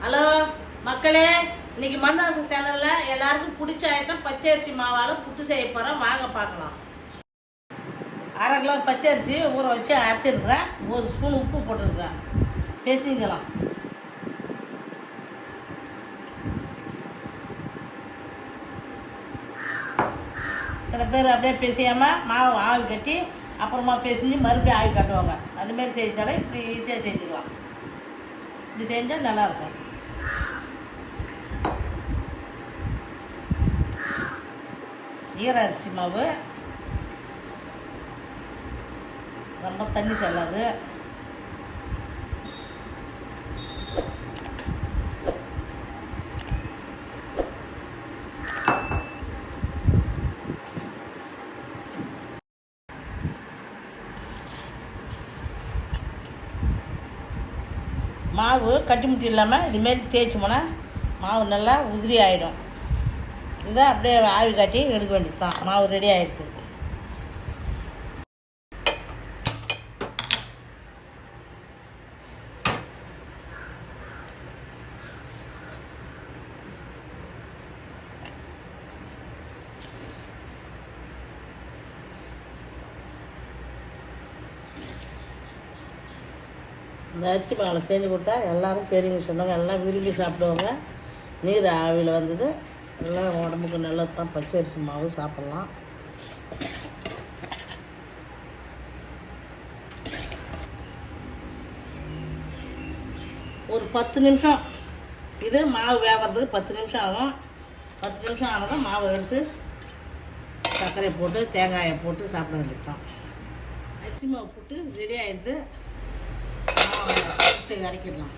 Hello மக்களே இன்னைக்கு மண்வாசம் சேனலில் எல்லாருக்கும் பிடிச்ச ஐட்டம் பச்சரிசி மாவால் புட்டு செய்ய போகிறோம் வாங்க பார்க்கலாம். அரை கிலோ பச்சரிசி ஊற வச்சு அரைச்சிருக்கிறேன். ஒரு ஸ்பூன் உப்பு போட்டிருக்கிறேன். பேசிக்கலாம். சில பேர் அப்படியே பேசியாமல் மாவு ஆவி கட்டி அப்புறமா பேசிஞ்சு மறுபடியும் ஆவி கட்டுவாங்க. அதுமாரி செய்தாலே இப்படி ஈஸியாக செஞ்சுக்கலாம். இப்படி செஞ்சால் நல்லாயிருக்கும் ஈரரிசி மாவு ரொம்ப தண்ணி செல்லாது. மாவு கட்டி முட்டி இல்லாமல் இதுமாரி தேய்ச்சோம்னா மாவு நல்லா உதிரி ஆகிடும் இதை அப்படியே ஆவி காட்டி எடுக்க வேண்டியது தான் மாவு ரெடி ஆயிடுச்சு. இந்த அரிசி மாவில் செஞ்சு கொடுத்தா எல்லாரும் பெரியவங்க சொன்னவங்க எல்லாம் விரும்பி சாப்பிடுவாங்க. நீர் ஆவியில் வந்தது. எல்லாம் உடம்புக்கு நல்லது தான் பச்சை அரிசி மாவு சாப்பிட்லாம். ஒரு பத்து நிமிஷம். இது மாவு வேகிறதுக்கு பத்து நிமிஷம் ஆகும். பத்து நிமிஷம் ஆனதும் மாவு எடுத்து சர்க்கரை போட்டு தேங்காயை போட்டு சாப்பிட வேண்டியது தான் அரிசி மாவு போட்டு ரெடி ஆகிடுது புட்டு இறக்கிடலாம்.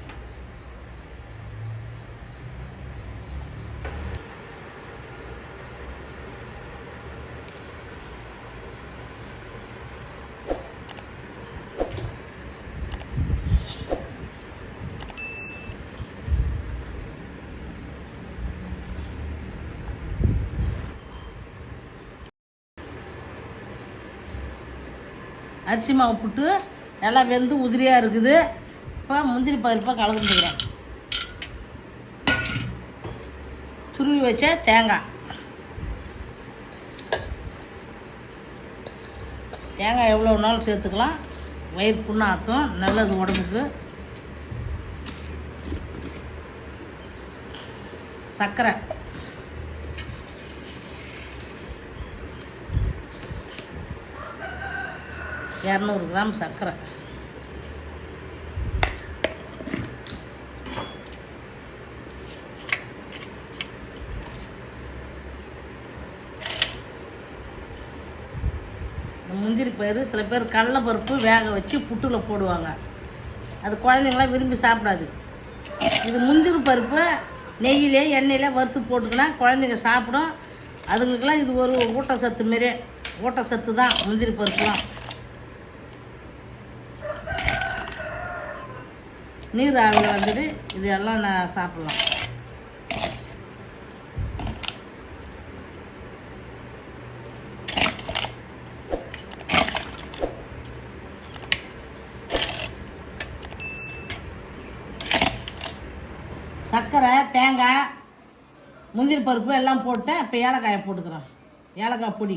அரிசி மாவு புட்டு நல்லா வெந்து உதிரியாக இருக்குது. இப்போ முந்திரி பருப்பாக கலந்துக்கிறேன் துருவி வச்ச தேங்காய். தேங்காய் எவ்வளோ வேணாலும் சேர்த்துக்கலாம். வயிறு புண்ணாத்தும் நல்லது உடம்புக்கு. சர்க்கரை. இரநூறு கிராம் சர்க்கரை. முந்திரி பயிறு சில பேர் கடலைப்பருப்பு வேக வச்சு புட்டில் போடுவாங்க. அது குழந்தைங்களாம் விரும்பி சாப்பிடாது. இது முந்திரி பருப்பு நெய்யிலே எண்ணெயில் வறுத்து போட்டுக்கினா குழந்தைங்க சாப்பிடும். அதுங்களுக்கெல்லாம் இது ஒரு ஊட்டச்சத்து மாரி ஊட்டச்சத்து தான் முந்திரி பருப்புலாம். நீர் ஆவியில் வந்தது இது எல்லாம் நான் சாப்பிட்லாம். சர்க்கரை தேங்காய் முந்திரி பருப்பு எல்லாம் போட்டேன் இப்போ ஏலக்காயை போட்டுக்கிறோம் ஏலக்காய் பொடி.